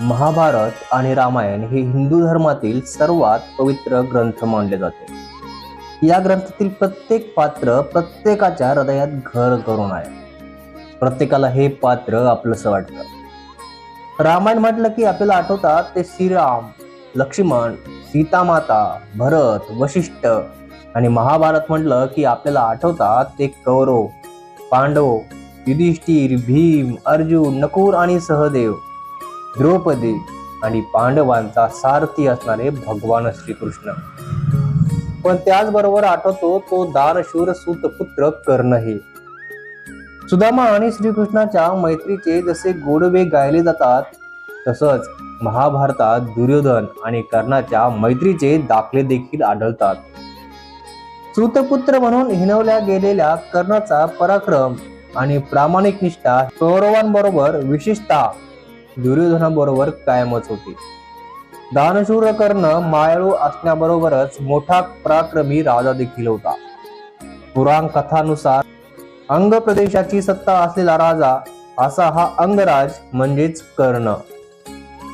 महाभारत आणि रामायण हे हिंदू धर्मातील सर्वात पवित्र ग्रंथ मानले जाते. या ग्रंथातील प्रत्येक पात्र प्रत्येकाच्या हृदयात घर करून आहे. प्रत्येकाला हे पात्र आपलंसं वाटतं. रामायण म्हटलं की आपल्याला आठवतात ते श्रीराम लक्ष्मण सीतामाता भरत वशिष्ठ आणि महाभारत म्हटलं की आपल्याला आठवतात ते कौरव पांडव युधिष्ठिर भीम अर्जुन नकुर आणि सहदेव. द्रौपदी आणि पांडवांचा सारथी असणारे भगवान श्रीकृष्ण. पण त्याचबरोबर आठवतो तो दानशूर सुतपुत्र कर्णही. सुदामा आणि श्रीकृष्णाच्या मैत्रीचे जसे गोडवे गायले जातात तसंच महाभारतात दुर्योधन आणि कर्णाच्या मैत्रीचे दाखले देखील आढळतात. श्रुतपुत्र म्हणून हिनवल्या गेलेल्या कर्णाचा पराक्रम आणि प्रामाणिक निष्ठा कौरवांबरोबर विशेषतः दुर्योधनाबरोबर कायमच होती. दानशूर कर्ण मायाळू असण्याबरोबरच मोठा पराक्रमी राजा देखील होता. पुराण कथानुसार अंग प्रदेशाची सत्ता असलेला राजा असा हा अंगराज म्हणजेच कर्ण.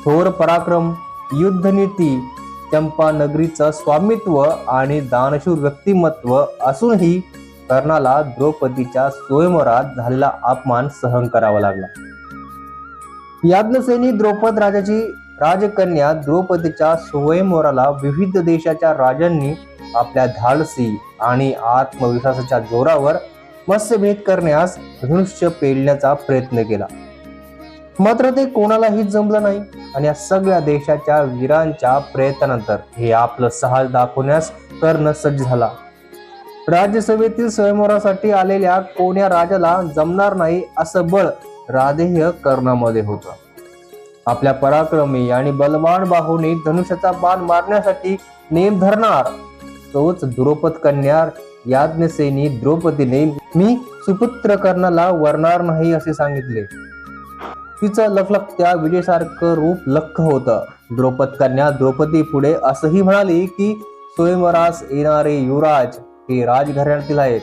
थोर पराक्रम युद्धनीती चंपा नगरीचं स्वामित्व आणि दानशूर व्यक्तिमत्व असूनही कर्णाला द्रौपदीच्या स्वयंवरात झालेला अपमान सहन करावा लागला. याज्ञसेनी द्रौपद राजाची राजकन्या द्रौपदीच्या स्वयंवराला विविध देशाच्या राजांनी आपल्या धाडसी आणि आत्मविश्वासाच्या जोरावर मत्स्यभेद करण्यास धनुष्य पेलण्याचा प्रयत्न केला. मात्र ते कोणालाही जमलं नाही आणि या सगळ्या देशाच्या वीरांच्या प्रयत्नानंतर हे आपलं साहस दाखवण्यास कर्ण सज्ज झाला. राज्यसभेतील स्वयंवरासाठी आलेल्या कोण्या राजाला जमणार नाही असं बळ राधेय कर्णामध्ये होता. आपल्या पराक्रमी आणि बलवान बाहूने धनुष्याचा बाण मारण्यासाठी नेम धरणार. तोच द्रौपद कन्या याज्ञसेनी द्रौपदीने मी सुपुत्र कर्णाला वरणार नाही असे सांगितले. तिचं लखलखत्या विजयसारखं रूप लख होतं. द्रौपद कन्या द्रौपदी पुढे असंही म्हणाली की स्वयंवरास येणारे युवराज हे राजघराण्यातील आहेत.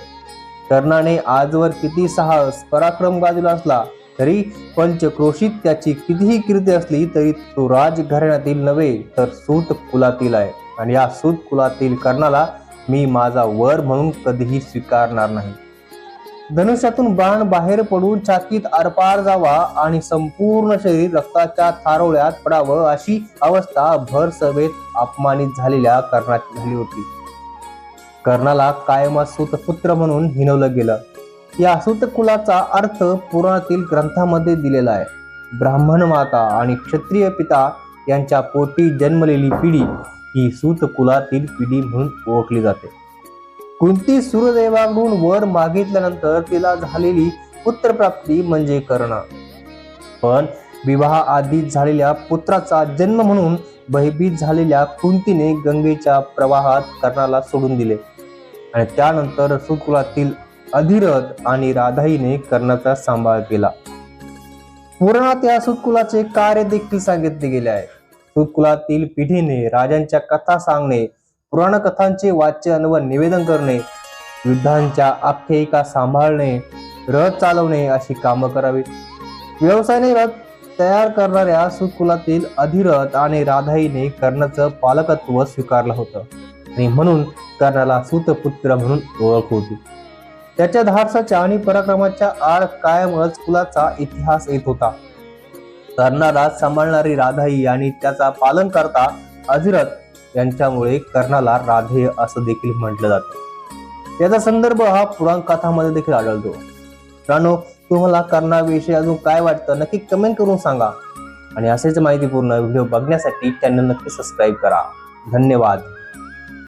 कर्णाने आजवर किती साहस पराक्रम गाजला असला तरी पंचक्रोशीत त्याची कितीही कीर्ती असली तरी तो राजघराण्यातील नव्हे तर सूत कुलातील आहे. आणि या सूत कुलातील कर्णाला मी माझा वर म्हणून कधीही स्वीकारणार नाही. धनुष्यातून बाण बाहेर पडून छातीत आरपार जावा आणि संपूर्ण शरीर रक्ताच्या थारोळ्यात पडावं अशी अवस्था भर सभेत अपमानित झालेल्या कर्णाची झाली होती. कर्णाला कायमा सुतपुत्र म्हणून हिनवलं गेलं. या सुतकुलाचा अर्थ पुराणातील ग्रंथामध्ये दिलेला आहे. ब्राह्मण माता आणि क्षत्रिय पिता यांच्या पोटी जन्मलेली पिढी ही सूतकुलातील पिढी म्हणून ओळखली जाते. कुंती सूर्यदेवाकडून वर मागितल्यानंतर तिला झालेली पुत्रप्राप्ती म्हणजे कर्ण. पण विवाह आधीच झालेल्या पुत्राचा जन्म म्हणून भयभीत झालेल्या कुंतीने गंगेच्या प्रवाहात कर्णाला सोडून दिले. आणि त्यानंतर सुकुलातील अधिरथ आणि राधाईने कर्णाचा सांभाळ केला. पुराणात या सुतकुलाचे कार्य देखील सांगितले गेले आहे. सुतकुलातील पिढीने राजांच्या कथा सांगणे पुराण कथांचे वाचन व निवेदन करणे युद्धांच्या आख्यायिका सांभाळणे रथ चालवणे अशी कामं करावीत. व्यवसायाने रथ तयार करणाऱ्या सुतकुलातील अधिरथ आणि राधाईने कर्णाचं पालकत्व स्वीकारलं होतं आणि म्हणून कर्णाला सुतपुत्र म्हणून ओळख होती. त्याच्या धाडसाच्या आणि पराक्रमाच्या आड कायम कुलाचा इतिहास येत होता. कर्णाला सांभाळणारी राधाई आणि त्याचा पालन करता अधिरथ यांच्यामुळे कर्णाला राधेय असं देखील म्हटलं जातं. याचा संदर्भ हा पुराण कथामध्ये देखील आढळतो. मित्रांनो तुम्हाला कर्णाविषयी अजून काय वाटतं नक्की कमेंट करून सांगा. आणि असेच माहितीपूर्ण व्हिडिओ बघण्यासाठी चॅनल नक्की सबस्क्राईब करा. धन्यवाद.